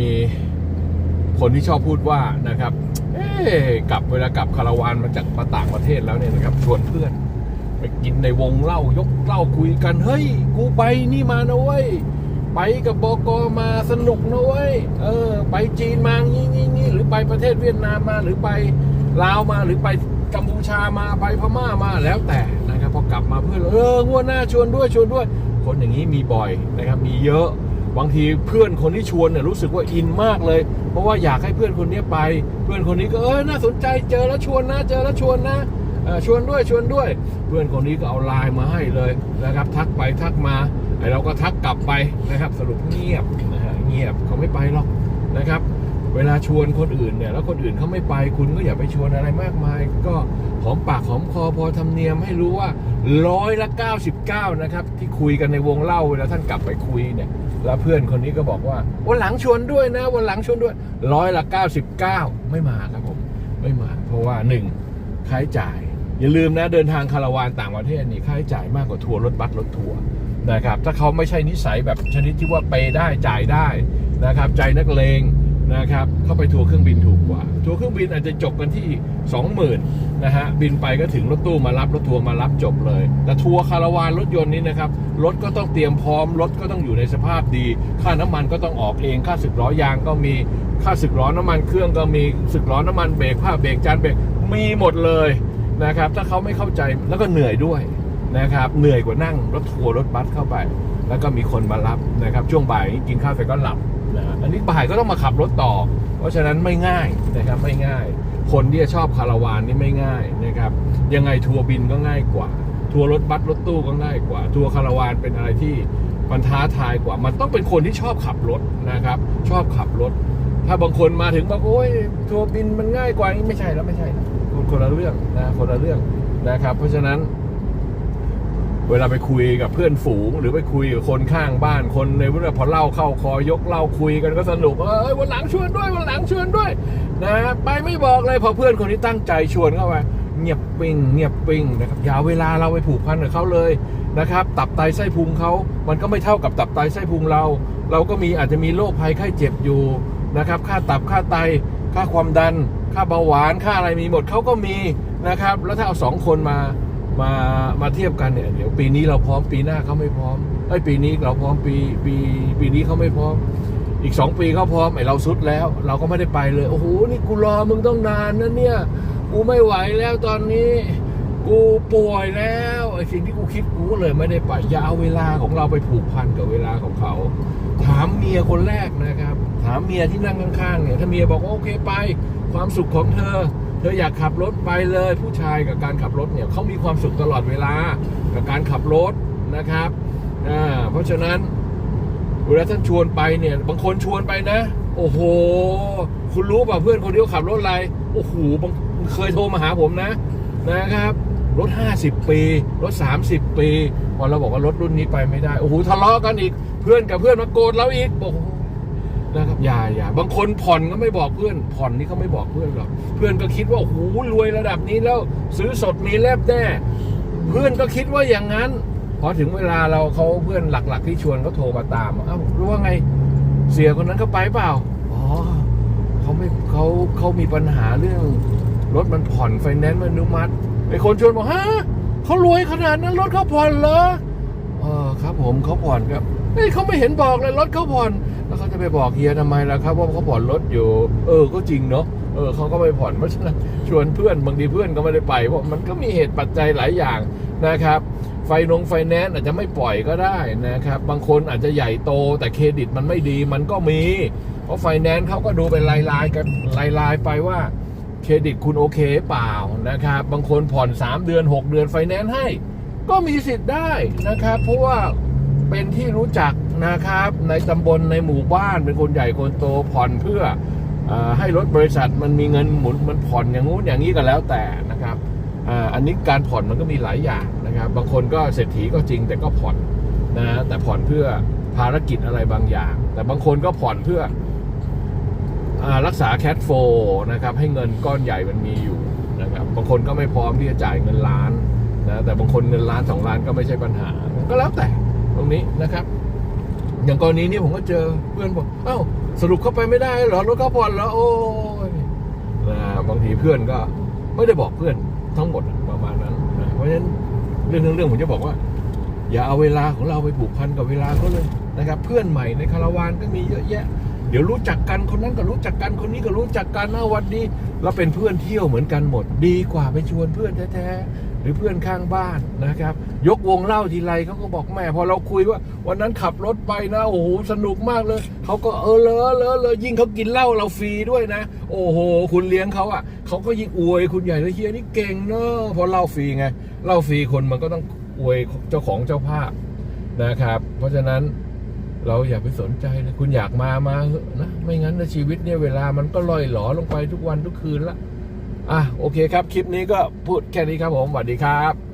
มีคนที่ชอบพูดว่านะครับ เอ๊กลับเวลากลับคาราวานมาจากมาต่างประเทศแล้วเนี่ยนะครับ ชวนเพื่อน ไปกินในวงเล้ายกเล้าคุยกัน เฮ้ย กูไปนี่มานะเว้ย ไปกับบกมาสนุกนะเว้ย เออ ไปจีนมางี้งี้งี้หรือไปประเทศเวียดนามมาหรือไปลาวมาหรือไปกัมพูชามาไปพม่ามาแล้วแต่นะครับพอกลับมาเพื่อนเอองวดหน้าชวนด้วยชวนด้วย คนอย่างนี้มีบ่อยนะครับ มีเยอะ บางทีเพื่อนคนที่ชวนเนี่ยรู้สึกว่าอินมากเลย เพราะว่าอยากให้เพื่อนคนนี้ไป เพื่อนคนนี้ก็เออน่าสนใจเจอแล้วชวนนะเจอแล้วชวนนะชวนด้วยชวนด้วย เพื่อนคนนี้ก็เอาไลน์มาให้เลยนะครับ ทักไปทักมาไอเราก็ทักกลับไปนะครับ สรุปเงียบนะฮะเงียบเขาไม่ไปหรอกนะครับ เวลาชวนคนอื่นเนี่ยแล้วคนอื่นเขาไม่ไปคุณก็อย่าไปชวนอะไรมากมาย ก็หอมปากหอมคอพอทำเนียมให้รู้ว่าร้อยละ99นะครับที่คุยกันในวงเล่าเวลาท่านกลับไปคุยเนี่ย แล้วเพื่อนคนนี้ก็บอกว่าวันหลังชวนด้วยนะวันหลังชวนด้วยร้อยละ 99 ไม่มาครับผมไม่มา เพราะว่าหนึ่งค่าใช้จ่าย อย่าลืมนะเดินทางคาราวานต่างประเทศนี่ค่าใช้จ่ายมากกว่าทัวร์รถบัสรถทัวร์นะครับถ้าเขาไม่ใช่นิสัยแบบชนิดที่ว่าไปได้จ่ายได้นะครับใจนักเลง นะครับเข้าไปทัวร์เครื่องบินถูกกว่า ทัวร์เครื่องบินอาจจะจบกันที่ 20,000นะฮะบินไปก็ถึงรถตู้มารับรถทัวร์มารับจบเลย แต่ทัวร์คาราวานรถยนต์นี้นะครับรถก็ต้องเตรียมพร้อมรถก็ต้องอยู่ในสภาพดี ค่าน้ำมันก็ต้องออกเองค่าสึกล้อยางก็มีค่าสึกล้อน้ำมันเครื่องก็มีสึกล้อน้ำมันเบรกผ้าเบรกจานเบรกมีหมดเลยนะครับถ้าเขาไม่เข้าใจแล้วก็เหนื่อยด้วยนะครับเหนื่อยกว่านั่งรถทัวร์รถบัสเข้าไป แล้วก็มีคนมารับนะครับช่วงบ่ายกินข้าวเสร็จก็หลับ นะฮะอันนี้บ่ายก็ต้องมาขับรถต่อ เพราะฉะนั้นไม่ง่ายนะครับไม่ง่าย คนที่จะชอบคาราวานนี่ไม่ง่ายนะครับยังไงทัวร์บินก็ง่ายกว่า ทัวร์รถบัสรถตู้ก็ง่ายกว่า ทัวร์คาราวานเป็นอะไรที่มันท้าทายกว่า มันต้องเป็นคนที่ชอบขับรถนะครับ ชอบขับรถ ถ้าบางคนมาถึงบอกโอ้ยทัวร์บินมันง่ายกว่านี่ไม่ใช่แล้วไม่ใช่นะคนคนละเรื่องนะคนละเรื่องนะครับ เพราะฉะนั้น เวลาไปคุยกับเพื่อนฝูง หรือไปคุยกับคนข้างบ้านคนในเรื่องพอเล่าเข้าคอยกเล่าคุยกันก็สนุกเอ้ยวันหลังชวนด้วยวันหลังชวนด้วยนะไปไม่บอกเลยพอเพื่อนคนที่ตั้งใจชวนเข้าไปเงียบปิ้งเงียบปิ้งนะครับอย่าเอาเวลาเราไปผูกพันกับเขาเลยนะครับ ตับไตไส้พุงเขามันก็ไม่เท่ากับตับไตไส้พุงเรา เราก็มีอาจจะมีโรคภัยไข้เจ็บอยู่นะครับ ค่าตับค่าไตค่าความดัน ค่าเบาหวานค่าอะไรมีหมดเขาก็มีนะครับ แล้วถ้าเอาสองคนมา มามาเทียบกันเนี่ยเดี๋ยวปีนี้เราพร้อมปีหน้าเขาไม่พร้อมไอ้ปีนี้เราพร้อมปีปีปีนี้เขาไม่พร้อม อีกสองปีเขาพร้อมไอ้เราสุดแล้ว เราก็ไม่ได้ไปเลย โอ้โหนี่กูรอมึงต้องนานนะเนี่ยกูไม่ไหวแล้วตอนนี้ กูป่วยแล้วไอ้สิ่งที่กูคิดกูเลยไม่ได้ไปอย่าเอาเวลาของเราไปผูกพันกับเวลาของเขา ถามเมียคนแรกนะครับ ถามเมียที่นั่งข้างๆเนี่ยถ้าเมียบอกว่าโอเคไป ความสุขของเธอ เธออยากขับรถไปเลยผู้ชายกับการขับรถเนี่ยเขามีความสุขตลอดเวลากับการขับรถนะครับอ่าเพราะฉะนั้นเวลาท่านชวนไปเนี่ย บางคนชวนไปนะ โอ้โห คุณรู้ป่ะเพื่อนคนที่เขาขับรถอะไร โอ้โหบางเคยโทรมาหาผมนะนะครับ รถ 50 ปี รถ 30 ปี พอเราบอกว่ารถรุ่นนี้ไปไม่ได้ โอ้โหทะเลาะกันอีก เพื่อนกับเพื่อนมาโกรธเราอีกโอ้โห นะครับอย่าอย่าบางคนผ่อนก็ไม่บอกเพื่อน ผ่อนนี่เขาไม่บอกเพื่อนหรอกเพื่อนก็คิดว่าโอ้โหรวยระดับนี้แล้วซื้อสดมีแลบแน่เพื่อนก็คิดว่าอย่างนั้น พอถึงเวลาเราเขาเพื่อนหลัก ๆ ที่ชวนเขาโทรมาตามเอ้ารู้ว่าไงเสียคนนั้นเขาไปเปล่าอ๋อเขาไม่เขาเขามีปัญหาเรื่องรถมันผ่อนไฟแนนซ์มันอนุมัติไอ้คนชวนบอกฮะเขารวยขนาดนั้นรถเขาผ่อนเหรอเออครับผมเขาผ่อนครับเฮ้ยเขาไม่เห็นบอกเลยรถเขาผ่อน แล้วเขาจะไปบอกเฮียทำไมล่ะครับว่าเขาผ่อนรถอยู่ เออก็จริงเนาะเออเขาก็ไปผ่อนเพราะฉะนั้นชวนเพื่อนบางทีเพื่อนก็ไม่ได้ไปเพราะมันก็มีเหตุปัจจัยหลายอย่างนะครับ ไฟนงไฟแนนซ์อาจจะไม่ปล่อยก็ได้นะครับ บางคนอาจจะใหญ่โตแต่เครดิตมันไม่ดีมันก็มี เพราะไฟแนนซ์เขาก็ดูเป็นลายๆกันลายๆไปว่าเครดิตคุณโอเคเปล่านะครับ บางคนผ่อน 3 เดือน 6 เดือนไฟแนนซ์ให้ ก็มีสิทธิ์ได้นะครับ เพราะว่าเป็นที่รู้จัก นะครับ ในตำบลในหมู่บ้านเป็นคนใหญ่คนโตผ่อนเพื่ออให้รถบริษัทมันมีเงินหมุนมันผ่อนอย่างงู้นอย่างนี้ก็แล้วแต่นะครับอ,อันนี้การผ่อนมันก็มีหลายอย่างนะครับบางคนก็เศรษฐีก็จริงแต่ก็ผ่อนนะแต่ผ่อนเพื่อภารกิจอะไรบางอย่าง แต่บางคนก็ผ่อนเพื่ออรักษาแคทโฟนะครับให้เงินก้อนใหญ่มันมีอยู่นะครับบางคนก็ไม่พร้อมที่จะจ่ายเงินล้านนะแต่บางคนเงินล้านสองล้านก็ไม่ใช่ปัญหา ก็แล้วแต่ตรงนี้นะครับ อย่างกรณีนี้ผมก็เจอเพื่อนบอกเอ้าสรุปเข้าไปไม่ได้เหรอรถเขาผ่อนแล้วโอ้ยนะบางทีเพื่อนก็ไม่ได้บอกเพื่อนทั้งหมดประมาณนั้นนะเพราะฉะนั้นเรื่องทั้งเรื่องผมจะบอกว่า อย่าเอาเวลาของเราไปผูกพันกับเวลาเขาเลยนะครับ เพื่อนใหม่ในคาราวานก็มีเยอะแยะ เดี๋ยวรู้จักกันคนนั้นก็รู้จักกันคนนี้ก็รู้จักกันนะวันนี้เราเป็นเพื่อนเที่ยวเหมือนกันหมด ดีกว่าไปชวนเพื่อนแท้ๆหรือเพื่อนข้างบ้านนะครับ ยกวงเล่าทีไรเขาก็บอกแม่พอเราคุยว่า วันนั้นขับรถไปนะโอ้โหสนุกมากเลยเขาก็เออเลอะเลอะเลอยิ่งเขากินเหล้าเราฟรีด้วยนะ โอ้โห คุณเลี้ยงเขาอะเขาก็ยิ่งอวยคุณใหญ่เลยเฮียนี่เก่งเนอะเพราะเหล้าฟรีไงเหล้าฟรีคนมันก็ต้องอวยเจ้าของเจ้าภาพนะครับ เพราะฉะนั้น เราอย่าไปสนใจเลยคุณอยากมามาเถอะนะไม่งั้นนะชีวิตเนี่ยเวลามันก็ลอยหลอลงไปทุกวันทุกคืนละอะโอเคครับ คลิปนี้ก็พูดแค่นี้ครับผมสวัสดีครับ